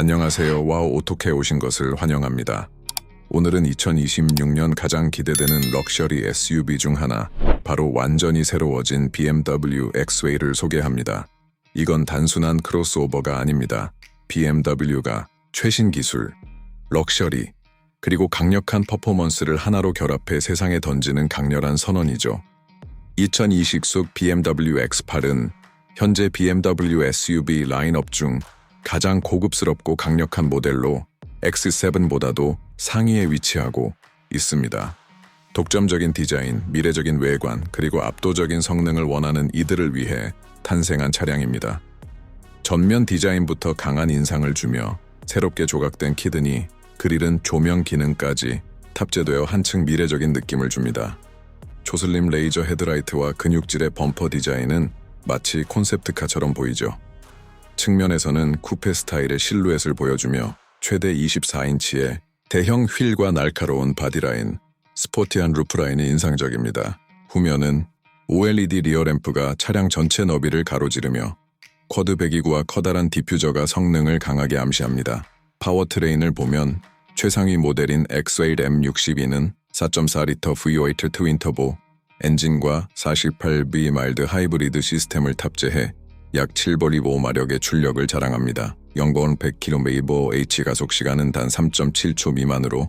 안녕하세요. 와우 오토케 오신 것을 환영합니다. 오늘은 2026년 가장 기대되는 럭셔리 SUV 중 하나, 바로 완전히 새로워진 BMW X-Way를 소개합니다. 이건 단순한 크로스오버가 아닙니다. BMW가 최신 기술, 럭셔리, 그리고 강력한 퍼포먼스를 하나로 결합해 세상에 던지는 강렬한 선언이죠. 2020속 BMW X8은 현재 BMW SUV 라인업 중 가장 고급스럽고 강력한 모델로 X7보다도 상위에 위치하고 있습니다. 독점적인 디자인, 미래적인 외관, 그리고 압도적인 성능을 원하는 이들을 위해 탄생한 차량입니다. 전면 디자인부터 강한 인상을 주며 새롭게 조각된 키드니, 그릴은 조명 기능까지 탑재되어 한층 미래적인 느낌을 줍니다. 조슬림 레이저 헤드라이트와 근육질의 범퍼 디자인은 마치 콘셉트카처럼 보이죠. 측면에서는 쿠페 스타일의 실루엣을 보여주며 최대 24인치의 대형 휠과 날카로운 바디라인, 스포티한 루프라인이 인상적입니다. 후면은 OLED 리어램프가 차량 전체 너비를 가로지르며 쿼드 배기구와 커다란 디퓨저가 성능을 강하게 암시합니다. 파워트레인을 보면 최상위 모델인 X8 M62는 4.4리터 V8 트윈터보 엔진과 48V 마일드 하이브리드 시스템을 탑재해 약 7버리5마력의 출력을 자랑합니다. 연거은 100km H 가속 시간은 단 3.7초 미만으로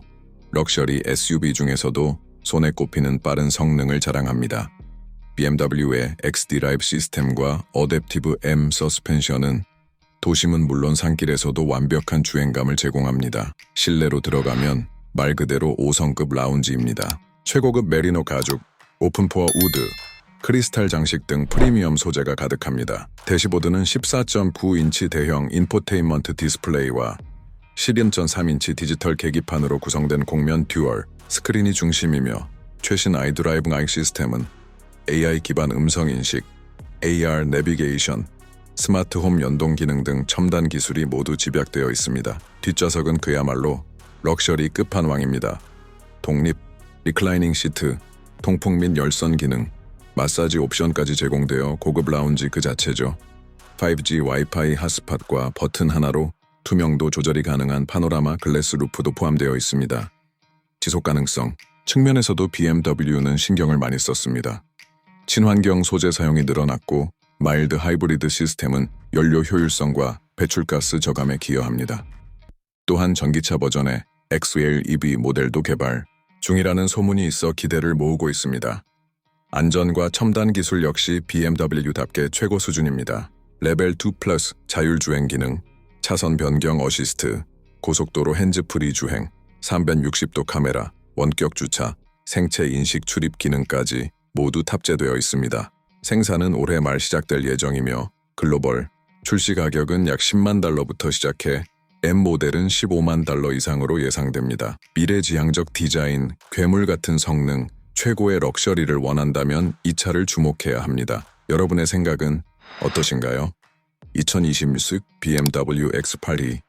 럭셔리 SUV 중에서도 손에 꼽히는 빠른 성능을 자랑합니다. BMW의 XD-Drive 시스템과 어댑티브 M 서스펜션은 도심은 물론 산길에서도 완벽한 주행감을 제공합니다. 실내로 들어가면 말 그대로 5성급 라운지입니다. 최고급 메리노 가죽, 오픈포어 우드, 크리스탈 장식 등 프리미엄 소재가 가득합니다. 대시보드는 14.9인치 대형 인포테인먼트 디스플레이와 11.3인치 디지털 계기판으로 구성된 공면 듀얼 스크린이 중심이며 최신 아이드라이브 아이 시스템은 AI 기반 음성 인식, AR 내비게이션, 스마트 홈 연동 기능 등 첨단 기술이 모두 집약되어 있습니다. 뒷좌석은 그야말로 럭셔리 끝판왕입니다. 독립, 리클라이닝 시트, 통풍 및 열선 기능, 마사지 옵션까지 제공되어 고급 라운지 그 자체죠. 5G 와이파이 핫스팟과 버튼 하나로 투명도 조절이 가능한 파노라마 글래스 루프도 포함되어 있습니다. 지속 가능성, 측면에서도 BMW는 신경을 많이 썼습니다. 친환경 소재 사용이 늘어났고 마일드 하이브리드 시스템은 연료 효율성과 배출가스 저감에 기여합니다. 또한 전기차 버전의 X-Whale EV 모델도 개발 중이라는 소문이 있어 기대를 모으고 있습니다. 안전과 첨단 기술 역시 BMW답게 최고 수준입니다. 레벨 2 플러스 자율주행 기능, 차선 변경 어시스트, 고속도로 핸즈프리 주행, 360도 카메라, 원격 주차, 생체 인식 출입 기능까지 모두 탑재되어 있습니다. 생산은 올해 말 시작될 예정이며 글로벌 출시 가격은 약 10만 달러부터 시작해 M 모델은 15만 달러 이상으로 예상됩니다. 미래지향적 디자인, 괴물 같은 성능, 최고의 럭셔리를 원한다면 이 차를 주목해야 합니다. 여러분의 생각은 어떠신가요? 2026 BMW X8이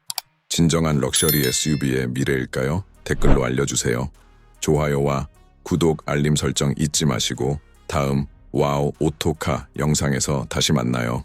진정한 럭셔리 SUV의 미래일까요? 댓글로 알려주세요. 좋아요와 구독, 알림 설정 잊지 마시고 다음 와우 오토카 영상에서 다시 만나요.